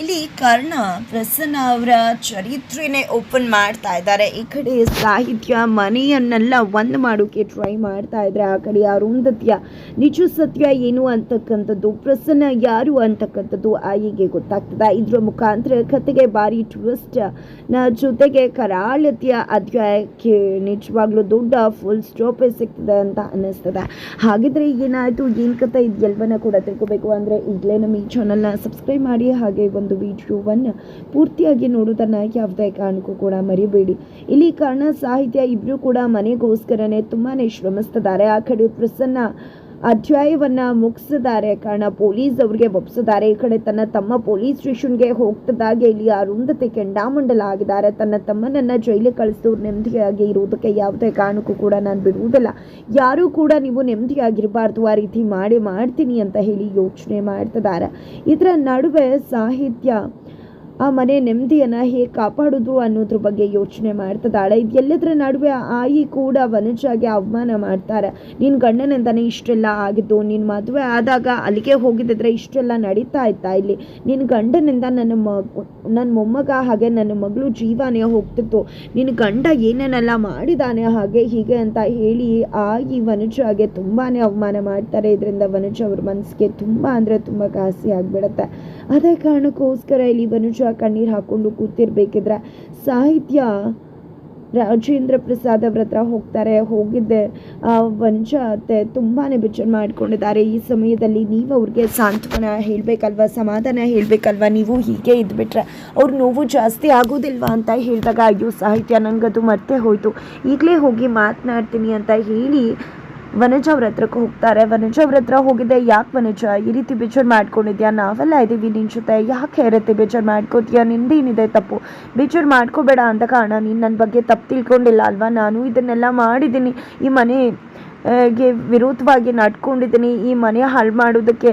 ಇಲ್ಲಿ ಕರ್ಣ ಪ್ರಸನ್ನ ಅವರ ಚರಿತ್ರೆನೇ ಓಪನ್ ಮಾಡ್ತಾ ಇದ್ದಾರೆ. ಈ ಕಡೆ ಸಾಹಿತ್ಯ ಮನೆಯನ್ನೆಲ್ಲ ಒಂದ್ ಮಾಡೋಕೆ ಟ್ರೈ ಮಾಡ್ತಾ ಇದ್ರೆ ಆ ಕಡೆ ಅರುಂಧತ್ಯ ನಿಜ ಸತ್ಯ ಏನು ಅಂತಕ್ಕಂಥದ್ದು, ಪ್ರಸನ್ನ ಯಾರು ಅಂತಕ್ಕಂಥದ್ದು ಆಯಿಗೆ ಗೊತ್ತಾಗ್ತದ. ಇದ್ರ ಮುಖಾಂತರ ಕತೆಗೆ ಭಾರಿ ಟ್ವಿಸ್ಟ್ನ ಜೊತೆಗೆ ಕರಾಳತಿಯ ಅಧ್ಯಾಯಕ್ಕೆ ನಿಜವಾಗ್ಲೂ ದೊಡ್ಡ ಫುಲ್ ಸ್ಟಾಪೇ ಸಿಗ್ತದೆ ಅಂತ ಅನ್ನಿಸ್ತದೆ. ಹಾಗಿದ್ರೆ ಏನಾಯ್ತು? ಏನ್ ಕತೆ ಇದೆಲ್ಲವನ್ನ ಕೂಡ ತಿಳ್ಕೊಬೇಕು. ಅಂದ್ರೆ ಈಗಲೇ ನಮ್ಮ ಈ ಚಾನಲ್ನ ಸಬ್ಸ್ಕ್ರೈಬ್ ಮಾಡಿ ಹಾಗೆ ಒಂದು ವಿಡಿಯೋವನ್ನು ಪೂರ್ತಿಯಾಗಿ ನೋಡೋದನ್ನ ಯಾವುದೇ ಕಾರಣಕ್ಕೂ ಕೂಡ ಮರಿಬೇಡಿ. ಇಲ್ಲಿ ಕಾರಣ ಸಾಹಿತ್ಯ, ಇಬ್ರು ಕೂಡ ಮನೆಗೋಸ್ಕರನೇ ತುಂಬಾನೇ ಶ್ರಮಿಸ್ತಿದ್ದಾರೆ. ಆ ಕಡೆ ಪ್ರಸನ್ನ ಅಧ್ಯಾಯವನ್ನ ಮುಗಿಸಿದ್ದಾರೆ. ಕಾರಣ ಪೊಲೀಸ್ ಅವರಿಗೆ ಒಪ್ಪಿಸಿದ್ದಾರೆ ಈ ಕಡೆ ತನ್ನ ತಮ್ಮ ಪೊಲೀಸ್ ಸ್ಟೇಷನ್ಗೆ ಹೋಗ್ತದಾಗೆ ಇಲ್ಲಿ ಅರುಂಧತಿ ಕೆಂಡಾಮಂಡಲ ಆಗಿದ್ದಾರೆ. ತನ್ನ ತಮ್ಮನನ್ನ ಜೈಲಿಗೆ ಕಳಿಸಿದವ್ರು ನೆಮ್ಮದಿಯಾಗಿ ಇರೋದಕ್ಕೆ ಯಾವುದೇ ಕಾರಣಕ್ಕೂ ಕೂಡ ನಾನು ಬಿಡುವುದಿಲ್ಲ. ಯಾರೂ ಕೂಡ ನೀವು ನೆಮ್ಮದಿಯಾಗಿರಬಾರ್ದು. ಆ ರೀತಿ ಮಾಡಿ ಮಾಡ್ತೀನಿ ಅಂತ ಹೇಳಿ ಯೋಚನೆ ಮಾಡ್ತಿದ್ದಾರೆ. ಇದರ ನಡುವೆ ಸಾಹಿತ್ಯ ಆ ಮನೆ ನೆಮ್ಮದಿಯನ್ನ ಹೇಗೆ ಕಾಪಾಡೋದು ಅನ್ನೋದ್ರ ಬಗ್ಗೆ ಯೋಚನೆ ಮಾಡ್ತಿದ್ದಾಳೆ. ಇದೆಲ್ಲದರ ನಡುವೆ ಆಯಿ ಕೂಡ ವನಜಾಗೆ ಅವಮಾನ ಮಾಡ್ತಾರೆ. ನಿನ್ನ ಗಂಡನಿಂದಾನೆ ಇಷ್ಟೆಲ್ಲ ಆಗಿದ್ದು ನಿನ್ನ ಮದುವೆ ಆದಾಗ ಅಲ್ಲಿಗೆ ಹೋಗಿದ್ದಿದ್ರೆ ಇಷ್ಟೆಲ್ಲ ನಡೀತಾ ಇತ್ತಾ ಇಲ್ಲಿ? ನಿನ್ನ ಗಂಡನಿಂದ ನನ್ನ ಮಗ ನನ್ನ ಮೊಮ್ಮಗ ಹಾಗೆ ನನ್ನ ಮಗಳು ಜೀವನೇ ಹೋಗ್ತಿತ್ತು. ನಿನ್ನ ಗಂಡ ಏನೇನೆಲ್ಲ ಮಾಡಿದಾನೆ ಹಾಗೆ ಹೀಗೆ ಅಂತ ಹೇಳಿ ಆಯಿ ವನಜಾಗೆ ತುಂಬಾ ಅವಮಾನ ಮಾಡ್ತಾರೆ. ಇದರಿಂದ ವನಜ ಅವ್ರ ಮನಸ್ಸಿಗೆ ತುಂಬ ಅಂದರೆ ತುಂಬ ಘಾಸಿ ಆಗಿಬಿಡುತ್ತೆ ಅದೇ ಕಾರಣಕ್ಕೋಸ್ಕರ ಇಲ್ಲಿ ವನುಜ ಕಣ್ಣೀರು ಹಾಕ್ಕೊಂಡು ಕೂತಿರ್ಬೇಕಿದ್ರೆ ಸಾಹಿತ್ಯ ರಾಜೇಂದ್ರ ಪ್ರಸಾದ್ ಅವ್ರ ಹತ್ರ ಹೋಗ್ತಾರೆ. ಹೋಗಿದ್ದೆ. ಆ ವಂಚ ಅತ್ತೆ ತುಂಬಾ ಬೇಜಾರು ಮಾಡ್ಕೊಂಡಿದ್ದಾರೆ. ಈ ಸಮಯದಲ್ಲಿ ನೀವು ಅವ್ರಿಗೆ ಸಾಂತ್ವನ ಹೇಳಬೇಕಲ್ವ? ಸಮಾಧಾನ ಹೇಳಬೇಕಲ್ವ? ನೀವು ಹೀಗೆ ಇದ್ಬಿಟ್ರೆ ಅವ್ರ ನೋವು ಜಾಸ್ತಿ ಆಗೋದಿಲ್ವಾ ಅಂತ ಹೇಳಿದಾಗ, ಅಯ್ಯೋ ಸಾಹಿತ್ಯ ನನಗದು ಮತ್ತೆ ಹೋಯಿತು. ಈಗಲೇ ಹೋಗಿ ಮಾತನಾಡ್ತೀನಿ ಅಂತ ಹೇಳಿ ವನಜ ಅವ್ರ ಹೋಗ್ತಾರೆ. ವನಜ ಅವ್ರ ಹೋಗಿದ್ದೆ ಯಾಕೆ ವನಜ ಈ ರೀತಿ ಬೇಜಾರು ಮಾಡ್ಕೊಂಡಿದ್ಯಾ? ನಾವೆಲ್ಲ ಇದ್ದೀವಿ ನಿನ್ನ ಜೊತೆ. ಯಾಕೆ ಇರುತ್ತೆ ಬೇಜಾರು ಮಾಡ್ಕೋತೀಯಾ? ನಿಂದೇನಿದೆ ತಪ್ಪು. ಬೇಜಾರು ಮಾಡ್ಕೋಬೇಡ ಅಂತ ಕಾರಣ ನೀನು ನನ್ನ ಬಗ್ಗೆ ತಪ್ಪು ತಿಳ್ಕೊಂಡಿಲ್ಲ ಅಲ್ವಾ? ನಾನು ಇದನ್ನೆಲ್ಲ ಮಾಡಿದ್ದೀನಿ. ಈ ಮನೆ ಗೆ ವಿರೋಧವಾಗಿ ನಡ್ಕೊಂಡಿದ್ದೀನಿ, ಈ ಮನೆ ಹಾಳು ಮಾಡೋದಕ್ಕೆ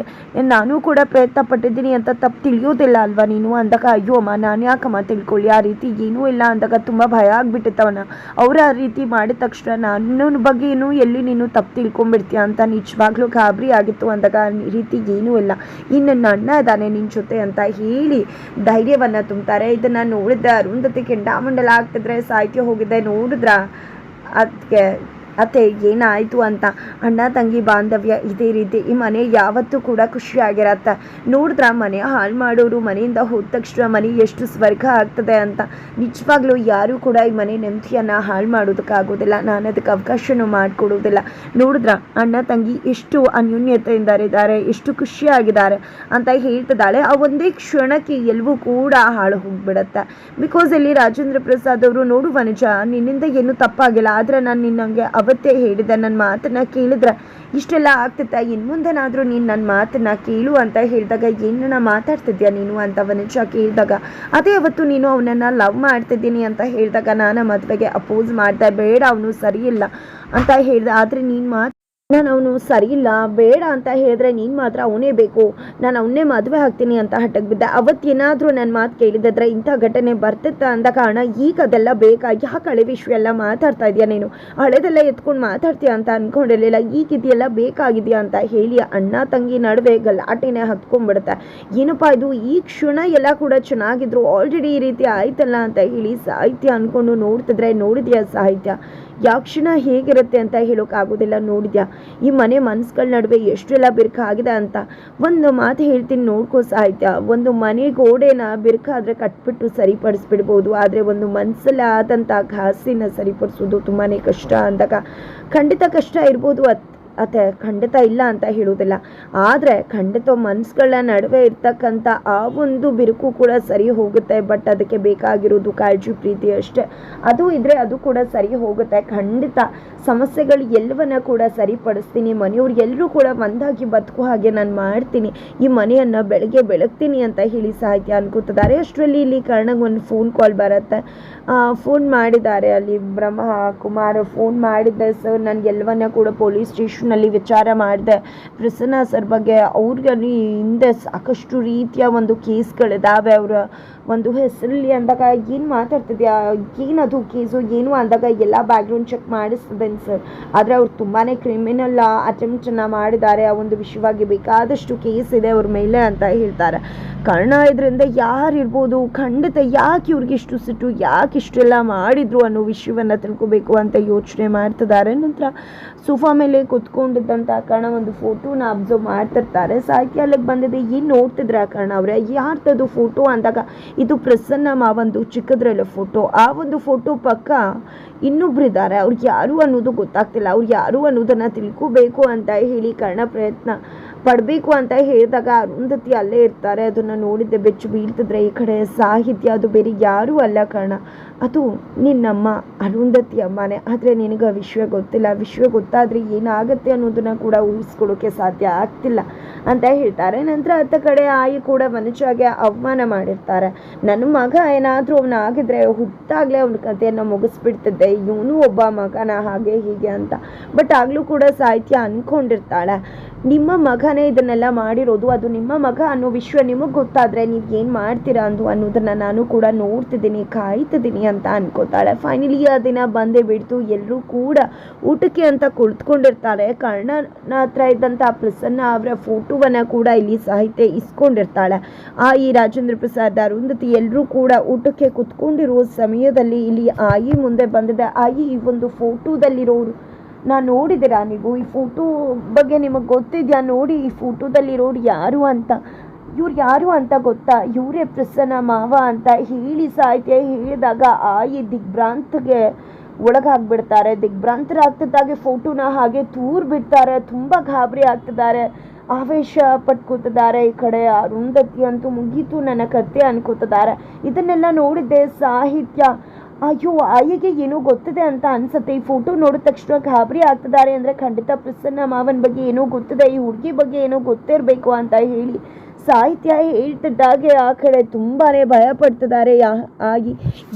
ನಾನು ಕೂಡ ಪ್ರಯತ್ನ ಪಟ್ಟಿದ್ದೀನಿ ಅಂತ ತಪ್ಪು ತಿಳಿಯೋದಿಲ್ಲ ಅಲ್ವಾ ನೀನು? ಅಂದಾಗ, ಅಯ್ಯೋ ಅಮ್ಮ, ನಾನು ಯಾಕಮ್ಮ ತಿಳ್ಕೊಳ್ಳಿ? ಆ ರೀತಿ ಏನೂ ಇಲ್ಲ ಅಂದಾಗ ತುಂಬ ಭಯ ಆಗಿಬಿಟ್ಟಿತ್ತವನ ಅವ್ರು ಆ ರೀತಿ ಮಾಡಿದ ತಕ್ಷಣ ನನ್ನ ಬಗ್ಗೆ ಏನು ಎಲ್ಲಿ ನೀನು ತಪ್ಪು ತಿಳ್ಕೊಂಬಿಡ್ತೀಯ ಅಂತ ನಿಜವಾಗ್ಲೂ ಗಾಬರಿ ಆಗಿತ್ತು ಅಂದಾಗ ಈ ರೀತಿ ಏನೂ ಇಲ್ಲ. ಇನ್ನು ನನ್ನ ಅಣ್ಣ ಇದ್ದಾನೆ ನಿನ್ನ ಜೊತೆ ಅಂತ ಹೇಳಿ ಧೈರ್ಯವನ್ನು ತುಂಬ್ತಾರೆ. ಇದನ್ನು ನೋಡಿದ್ದೆ ಅರುಂಧತಿ ಕೆಂಡಾಮಂಡಲ ಆಗ್ತಿದ್ರೆ ಸಾಹಿತ್ಯ ಹೋಗಿದ್ದೆ ನೋಡಿದ್ರ? ಅದಕ್ಕೆ ಅತ್ತೆ, ಏನಾಯಿತು ಅಂತ? ಅಣ್ಣ, ತಂಗಿ, ಬಾಂಧವ್ಯ ಇದೇ ರೀತಿ ಈ ಮನೆ ಯಾವತ್ತೂ ಕೂಡ ಖುಷಿಯಾಗಿರತ್ತೆ. ನೋಡಿದ್ರ ಮನೆ ಹಾಳು ಮಾಡೋರು ಮನೆಯಿಂದ ಹೋದ ತಕ್ಷಣ ಮನೆ ಎಷ್ಟು ಸ್ವರ್ಗ ಆಗ್ತದೆ ಅಂತ. ನಿಜವಾಗ್ಲೂ ಯಾರೂ ಕೂಡ ಈ ಮನೆ ನೆಮ್ಮದಿಯನ್ನು ಹಾಳು ಮಾಡೋದಕ್ಕಾಗೋದಿಲ್ಲ. ನಾನು ಅದಕ್ಕೆ ಅವಕಾಶನೂ ಮಾಡಿಕೊಡೋದಿಲ್ಲ. ನೋಡಿದ್ರ ಅಣ್ಣ, ತಂಗಿ ಎಷ್ಟು ಅನ್ಯೋನ್ಯತೆಯಿಂದರಿದ್ದಾರೆ, ಎಷ್ಟು ಖುಷಿಯಾಗಿದ್ದಾರೆ ಅಂತ ಹೇಳ್ತಿದ್ದಾಳೆ. ಆ ಒಂದೇ ಕ್ಷಣಕ್ಕೆ ಎಲ್ಲವೂ ಕೂಡ ಹಾಳು ಹೋಗ್ಬಿಡತ್ತೆ. ಬಿಕಾಸ್ ಇಲ್ಲಿ ರಾಜೇಂದ್ರ ಪ್ರಸಾದ್ ಅವರು ನೋಡು ವನಜ, ನಿನ್ನಿಂದ ಏನು ತಪ್ಪಾಗಿಲ್ಲ. ಆದರೆ ನಾನು ನಿನ್ನಂಗೆ ಅವತ್ತೇ ಹೇಳಿದ ನನ್ನ ಮಾತನ್ನ ಕೇಳಿದ್ರ? ಇಷ್ಟೆಲ್ಲ ಆಗ್ತಿತ್ತ? ಇನ್ನು ಮುಂದೆನಾದರೂ ನೀನು ನನ್ನ ಮಾತನ್ನ ಕೇಳು ಅಂತ ಹೇಳಿದಾಗ ಏನನ್ನ ಮಾತಾಡ್ತಿದ್ಯಾ ನೀನು ಅಂತ ವನಿಷ ಕೇಳಿದಾಗ? ಅದೇ ಅವತ್ತು ನೀನು ಅವನನ್ನು ಲವ್ ಮಾಡ್ತಿದ್ದೀನಿ ಅಂತ ಹೇಳಿದಾಗ ನಾನು ಮದುವೆಗೆ ಅಪೋಸ್ ಮಾಡ್ದೆ ಬೇಡ, ಅವನು ಸರಿ ಅಂತ ಹೇಳಿದೆ. ಆದರೆ ನೀನು ಮಾತು ನಾನು ಅವನು ಸರಿಯಿಲ್ಲ ಬೇಡ ಅಂತ ಹೇಳಿದ್ರೆ ನೀನು ಮಾತ್ರ ಅವನೇ ಬೇಕು. ನಾನು ಅವನ್ನೇ ಮದುವೆ ಹಾಕ್ತೀನಿ ಅಂತ ಹಠಕ್ಕೆ ಬಿದ್ದೆ. ಅವತ್ತೇನಾದರೂ ನನ್ನ ಮಾತು ಕೇಳಿದ್ರೆ ಇಂಥ ಘಟನೆ ಬರ್ತಿತ್ತ ಅಂದ ಕಾರಣ ಈಗ ಅದೆಲ್ಲ ಬೇಕಾ ಯಾಕೆ ಹಳೆ ವಿಷಯ ಎಲ್ಲ ಮಾತಾಡ್ತಾ ಇದೆಯಾ ನೀನು? ಹಳೆದೆಲ್ಲ ಎತ್ಕೊಂಡು ಮಾತಾಡ್ತೀಯ ಅಂತ ಅಂದ್ಕೊಂಡಿರಲಿಲ್ಲ ಈಗ ಬೇಕಾಗಿದೆಯಾ ಅಂತ ಹೇಳಿ ಅಣ್ಣ ತಂಗಿ ನಡುವೆ ಗಲಾಟೆನೇ ಹತ್ಕೊಂಡ್ಬಿಡುತ್ತೆ. ಏನಪ್ಪ ಇದು? ಈ ಕ್ಷಣ ಎಲ್ಲ ಕೂಡ ಚೆನ್ನಾಗಿದ್ರು. ಆಲ್ರೆಡಿ ಈ ರೀತಿ ಆಯ್ತಲ್ಲ ಅಂತ ಹೇಳಿ ಸಾಹಿತ್ಯ ಅಂದ್ಕೊಂಡು ನೋಡ್ತಿದ್ರೆ ನೋಡಿದ್ಯಾ ಸಾಹಿತ್ಯ? ಯಾವ ಕ್ಷಣ ಹೇಗಿರುತ್ತೆ ಅಂತ ಹೇಳೋಕ್ಕಾಗೋದಿಲ್ಲ ನೋಡಿದ್ಯಾ? ಈ ಮನೆ ಮನಸ್ಸುಗಳ ನಡುವೆ ಎಷ್ಟೆಲ್ಲ ಬಿರುಕ ಆಗಿದೆ ಅಂತ ಒಂದು ಮಾತು ಹೇಳ್ತೀನಿ ನೋಡ್ಕೋ ಸಾಹಿತ್ಯ. ಒಂದು ಮನೆ ಗೋಡೆನ ಬಿರುಕಾದ್ರೆ ಕಟ್ಬಿಟ್ಟು ಸರಿಪಡಿಸ್ಬಿಡ್ಬೋದು, ಆದರೆ ಒಂದು ಮನಸ್ಸಲ್ಲಿ ಆದಂಥ ಘಾಸಿನ ಸರಿಪಡಿಸೋದು ತುಂಬಾ ಕಷ್ಟ ಅಂದಾಗ ಖಂಡಿತ ಕಷ್ಟ ಇರ್ಬೋದು, ಅತ್ ಅತ್ತೆ, ಖಂಡಿತ ಇಲ್ಲ ಅಂತ ಹೇಳುವುದಿಲ್ಲ. ಆದರೆ ಖಂಡಿತ ಮನಸ್ಸುಗಳ ನಡುವೆ ಇರ್ತಕ್ಕಂಥ ಆ ಒಂದು ಬಿರುಕು ಕೂಡ ಸರಿ ಹೋಗುತ್ತೆ ಬಟ್ ಅದಕ್ಕೆ ಬೇಕಾಗಿರೋದು ಕಾಳಜಿ, ಪ್ರೀತಿ ಅಷ್ಟೇ. ಅದು ಇದ್ರೆ ಅದು ಕೂಡ ಸರಿ ಹೋಗುತ್ತೆ. ಖಂಡಿತ ಸಮಸ್ಯೆಗಳು ಎಲ್ಲವನ್ನ ಕೂಡ ಸರಿಪಡಿಸ್ತೀನಿ. ಮನೆಯವ್ರು ಎಲ್ಲರೂ ಕೂಡ ಒಂದಾಗಿ ಬದುಕು ಹಾಗೆ ನಾನು ಮಾಡ್ತೀನಿ. ಈ ಮನೆಯನ್ನು ಬೆಳಗ್ಗೆ ಬೆಳಗ್ತೀನಿ ಅಂತ ಹೇಳಿ ಸಾಹಿತ್ಯ ಅನ್ಕೋತಿದ್ದಾರೆ. ಅಷ್ಟರಲ್ಲಿ ಇಲ್ಲಿ ಕಾರಣಕ್ಕೆ ಒಂದು ಫೋನ್ ಕಾಲ್ ಬರುತ್ತೆ. ಫೋನ್ ಮಾಡಿದ್ದಾರೆ ಅಲ್ಲಿ ಬ್ರಹ್ಮ ಕುಮಾರ್. ಫೋನ್ ಮಾಡಿದ್ದೆ ಸರ್ ನಾನು ಎಲ್ಲವನ್ನ ಕೂಡ ಪೊಲೀಸ್ ಸ್ಟೇಷನ್ ಡಿಸ್ಕಷನಲ್ಲಿ ವಿಚಾರ ಮಾಡಿದೆ. ಪ್ರಸನ್ನ ಸರ್ ಬಗ್ಗೆ ಅವ್ರಿಗೆ ಹಿಂದೆ ಸಾಕಷ್ಟು ರೀತಿಯ ಒಂದು ಕೇಸ್ಗಳಿದ್ದಾವೆ ಅವರ ಒಂದು ಹೆಸರಲ್ಲಿ ಅಂದಾಗ ಏನು ಮಾತಾಡ್ತಿದ್ಯಾ? ಏನದು ಕೇಸು? ಏನು ಅಂದಾಗ ಎಲ್ಲ ಬ್ಯಾಕ್ಗ್ರೌಂಡ್ ಚೆಕ್ ಮಾಡಿಸ್ತದೇನು ಸರ್ ಆದರೆ ಅವ್ರು ತುಂಬಾ ಕ್ರಿಮಿನಲ್ ಅಟೆಂಪ್ಟನ್ನು ಮಾಡಿದ್ದಾರೆ. ಆ ಒಂದು ವಿಷಯವಾಗಿ ಬೇಕಾದಷ್ಟು ಕೇಸ್ ಇದೆ ಅವ್ರ ಮೇಲೆ ಅಂತ ಹೇಳ್ತಾರೆ. ಕಾರಣ ಇದರಿಂದ ಯಾರು ಇರ್ಬೋದು? ಖಂಡಿತ ಯಾಕೆ ಇವ್ರಿಗೆ ಇಷ್ಟು ಸಿಟ್ಟು? ಯಾಕೆ ಇಷ್ಟೆಲ್ಲ ಮಾಡಿದ್ರು ಅನ್ನೋ ವಿಷಯವನ್ನು ತಿಳ್ಕೊಬೇಕು ಅಂತ ಯೋಚನೆ ಮಾಡ್ತಿದ್ದಾರೆ. ನಂತರ ಸೋಫಾ ಮೇಲೆ ಕುತ್ಕೊಂಡಿದ್ದಂಥ ಕಾರಣ ಒಂದು ಫೋಟೋನ ಅಬ್ಸರ್ವ್ ಮಾಡ್ತಿರ್ತಾರೆ. ಸಾಹಿತ್ಯ ಅಲ್ಲಿಗೆ ಬಂದಿದೆ, ಏನು ನೋಡ್ತಿದ್ರೆ ಕಾರಣ ಅವರೇ? ಯಾರ್ದದು ಫೋಟೋ ಅಂದಾಗ ಇದು ಪ್ರಸನ್ನ ಮಾವಂದು ಚಿಕ್ಕದ್ರಲ್ಲ ಫೋಟೋ ಆ ಒಂದು ಫೋಟೋ ಪಕ್ಕ ಇನ್ನೊಬ್ರು ಇದ್ದಾರೆ ಅವ್ರಿಗೆ ಯಾರು ಅನ್ನೋದು ಗೊತ್ತಾಗ್ತಿಲ್ಲ. ಅವ್ರು ಯಾರು ಅನ್ನೋದನ್ನು ತಿಳ್ಕೋಬೇಕು ಅಂತ ಹೇಳಿ ಕಾರಣ ಪ್ರಯತ್ನ ಪಡಬೇಕು ಅಂತ ಹೇಳಿದಾಗ ಅರುಂಧತಿ ಅಲ್ಲೇ ಇರ್ತಾರೆ. ಅದನ್ನು ನೋಡಿದ್ದೆ, ಬೆಚ್ಚು ಬೀಳ್ತಿದ್ರೆ ಈ ಕಡೆ ಸಾಹಿತ್ಯ ಅದು ಬೇರೆ ಯಾರೂ ಅಲ್ಲ ಕಾರಣ. ಅದು ನಿನ್ನಮ್ಮ ಅರುಂಧತಿ ಅಮ್ಮನೇ. ಆದರೆ ನಿನಗೆ ವಿಷಯ ಗೊತ್ತಿಲ್ಲ. ವಿಶ್ವ ಗೊತ್ತಾದರೆ ಏನಾಗುತ್ತೆ ಅನ್ನೋದನ್ನು ಕೂಡ ಊಹಿಸ್ಕೊಳ್ಳೋಕ್ಕೆ ಸಾಧ್ಯ ಆಗ್ತಿಲ್ಲ ಅಂತ ಹೇಳ್ತಾರೆ. ನಂತರ ಅತ್ತ ಕಡೆ ಆಯಿ ಕೂಡ ಮನುಷ್ಯಗೆ ಅವಮಾನ ಮಾಡಿರ್ತಾರೆ. ನನ್ನ ಮಗ ಏನಾದರೂ ಅವನ ಆಗಿದ್ರೆ ಹುಟ್ಟಾಗಲೇ ಅವನ ಕಥೆಯನ್ನು ಮುಗಿಸ್ಬಿಡ್ತಿದ್ದೆ. ಇವನು ಒಬ್ಬ ಮಗನ ಹಾಗೆ ಹೀಗೆ ಅಂತ. ಬಟ್ ಆಗಲೂ ಕೂಡ ಸಾಹಿತ್ಯ ಅಂದ್ಕೊಂಡಿರ್ತಾಳೆ ನಿಮ್ಮ ಮಗನೇ ಇದನ್ನೆಲ್ಲ ಮಾಡಿರೋದು, ಅದು ನಿಮ್ಮ ಮಗ ಅನ್ನೋ ವಿಷಯ ನಿಮಗೆ ಗೊತ್ತಾದರೆ ನೀವು ಏನು ಮಾಡ್ತೀರಾ ಅಂದು ಅನ್ನೋದನ್ನು ನಾನು ಕೂಡ ನೋಡ್ತಿದ್ದೀನಿ, ಕಾಯ್ತಿದ್ದೀನಿ ಅಂತ ಅನ್ಕೋತಾಳೆ. ಫೈನಲಿ ಆ ದಿನ ಬಂದೇ ಬಿಡ್ತು ಎಲ್ಲರೂ ಕೂಡ ಊಟಕ್ಕೆ ಅಂತ ಕುಳಿತುಕೊಂಡಿರ್ತಾರೆ. ಕರ್ಣನ ಹತ್ರ ಇದ್ದಂಥ ಪ್ರಸನ್ನ ಅವರ ಫೋಟೋವನ್ನು ಕೂಡ ಇಲ್ಲಿ ಸಾಹಿತ್ಯ ಇಸ್ಕೊಂಡಿರ್ತಾಳೆ. ಆ ಈ ರಾಜೇಂದ್ರ ಪ್ರಸಾದ್ ಅರುಂಧತಿ ಎಲ್ಲರೂ ಕೂಡ ಊಟಕ್ಕೆ ಕುತ್ಕೊಂಡಿರೋ ಸಮಯದಲ್ಲಿ ಇಲ್ಲಿ ಆಯಿ ಮುಂದೆ ಬಂದಿದೆ. ಆಯಿ ಈ ಒಂದು ಫೋಟೋದಲ್ಲಿರೋರು ನಾ ನೋಡಿದ್ದೀರಾ ನೀವು ಈ ಫೋಟೋ ಬಗ್ಗೆ ನಿಮಗೆ ಗೊತ್ತಿದೆಯಾ? ನೋಡಿ, ಈ ಫೋಟೋದಲ್ಲಿರೋರು ಯಾರು ಅಂತ. ಇವ್ರು ಯಾರು ಅಂತ ಗೊತ್ತಾ? ಇವರೇ ಪ್ರಸನ್ನ ಮಾವ ಅಂತ ಹೇಳಿ ಸಾಹಿತ್ಯ ಹೇಳಿದಾಗ ಆಯಿ ದಿಗ್ಭ್ರಾಂತಿಗೆ ಒಳಗಾಗ್ಬಿಡ್ತಾರೆ. ದಿಗ್ಭ್ರಾಂತರಾಗ್ತಿದ್ದಾಗೆ ಫೋಟೋನ ಹಾಗೆ ತೂರ್ ಬಿಡ್ತಾರೆ ತುಂಬ ಗಾಬರಿ ಆಗ್ತಿದ್ದಾರೆ. ಆವೇಶ ಪಟ್ಕೋತಿದ್ದಾರೆ ಈ ಕಡೆ. ಅರುಂಧತಿ ಅಂತೂ ಮುಗೀತು, ನನ್ನ ಕತೆ ಅನ್ಕೋತಿದ್ದಾರೆ. ಇದನ್ನೆಲ್ಲ ನೋಡಿದ್ದೆ ಸಾಹಿತ್ಯ. ಅಯ್ಯೋ ಆಯಿಗೆ ಏನೋ ಗೊತ್ತಿದೆ ಅಂತ ಅನ್ಸುತ್ತೆ. ಈ ಫೋಟೋ ನೋಡಿದ ತಕ್ಷಣ ಗಾಬರಿ ಆಗ್ತಿದ್ದಾರೆ ಅಂದರೆ ಖಂಡಿತ ಪ್ರಸನ್ನ ಮಾವನ ಬಗ್ಗೆ ಏನೋ ಗೊತ್ತಿದೆ, ಈ ಹುಡುಗಿ ಬಗ್ಗೆ ಏನೋ ಗೊತ್ತಿರಬೇಕು ಅಂತ ಹೇಳಿ. ಸಾಹಿತ್ಯ ಹೇಳ್ತಿದ್ದಾಗೆ ಆ ಕಡೆ ತುಂಬಾ ಭಯ ಪಡ್ತಿದ್ದಾರೆ ಆಗಿ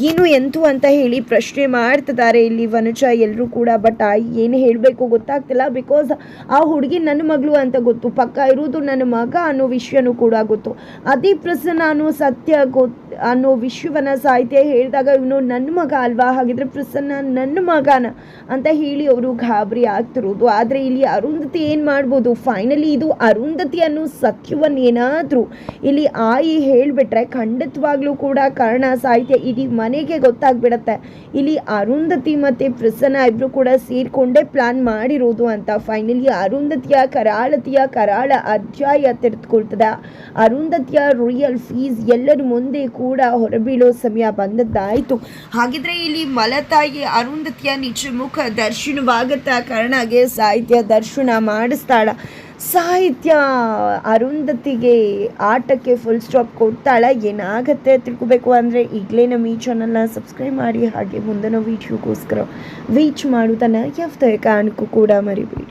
ಏನು ಎಂತು ಅಂತ ಹೇಳಿ ಪ್ರಶ್ನೆ ಮಾಡ್ತಿದ್ದಾರೆ ಇಲ್ಲಿ ವನುಜ ಎಲ್ಲರೂ ಕೂಡ. ಬಟ್ ಆ ಏನು ಹೇಳಬೇಕು ಗೊತ್ತಾಗ್ತಿಲ್ಲ ಬಿಕಾಸ್ ಆ ಹುಡುಗಿ ನನ್ನ ಮಗಳು ಅಂತ ಗೊತ್ತು. ಪಕ್ಕ ಇರೋದು ನನ್ನ ಮಗ ಅನ್ನೋ ವಿಷಯನೂ ಕೂಡ ಗೊತ್ತು. ಅದೇ ಪ್ರಸನ್ನ ಅನ್ನೋ ಸತ್ಯ ಗೊತ್ತು ಅನ್ನೋ ವಿಶ್ವವನ್ನು ಸಾಹಿತ್ಯ ಹೇಳಿದಾಗ ಇವನು ನನ್ನ ಮಗ ಅಲ್ವಾ? ಹಾಗಿದ್ರೆ ಪ್ರಸನ್ನ ನನ್ನ ಮಗನ ಅಂತ ಹೇಳಿ ಅವರು ಗಾಬರಿ ಆಗ್ತಿರೋದು. ಆದರೆ ಇಲ್ಲಿ ಅರುಂಧತಿ ಏನು ಮಾಡ್ಬೋದು? ಫೈನಲಿ ಇದು ಅರುಂಧತಿ ಅನ್ನೋ ಸತ್ಯವನ್ನು ಇಲ್ಲಿ ಆಯಿ ಹೇಳಿಬಿಟ್ರೆ ಖಂಡಿತವಾಗ್ಲೂ ಕೂಡ ಕರ್ಣ ಸಾಹಿತ್ಯ ಇಡೀ ಮನೆಗೆ ಗೊತ್ತಾಗ್ಬಿಡತ್ತೆ. ಇಲ್ಲಿ ಅರುಂಧತಿ ಮತ್ತು ಪ್ರಸನ್ನ ಇಬ್ಬರು ಕೂಡ ಸೇರಿಕೊಂಡೇ ಪ್ಲಾನ್ ಮಾಡಿರೋದು ಅಂತ. ಫೈನಲಿ ಅರುಂಧತಿಯ ಕರಾಳತಿಯ ಕರಾಳ ಅಧ್ಯಾಯ ತೆರೆದುಕೊಳ್ತದೆ. ಅರುಂಧತಿಯ ರಿಯಲ್ ಫೀಸ್ ಎಲ್ಲರ ಮುಂದೆ ಕೂಡ ಹೊರಬೀಳೋ ಸಮಯ ಬಂದದ್ದಾಯಿತು. ಹಾಗಿದ್ರೆ ಇಲ್ಲಿ ಮಲತಾಯಿ ಅರುಂಧತಿಯ ನಿಜ ಮುಖ ದರ್ಶನವಾಗತ್ತ ಕರ್ಣಗೆ ಸಾಹಿತ್ಯ ದರ್ಶನ ಮಾಡಿಸ್ತಾಳ. ಸಾಹಿತ್ಯ ಅರುಂಧತಿಗೆ ಆಟಕ್ಕೆ ಫುಲ್ ಸ್ಟಾಪ್ ಕೊಡ್ತಾಳೆ. ಏನಾಗತ್ತೆ ತಿಳ್ಕೊಬೇಕು ಅಂದರೆ ಈಗಲೇ ನಮ್ಮ ಈ ಚಾನಲ್ನ ಸಬ್ಸ್ಕ್ರೈಬ್ ಮಾಡಿ ಹಾಗೆ ಮುಂದಿನ ವೀಡಿಯೋಗೋಸ್ಕರ ವೀಚ್ ಮಾಡೋದನ್ನು ಯಾವುದೇ ಕಾರಣಕ್ಕೂ ಕೂಡ ಮರಿಬೇಡಿ.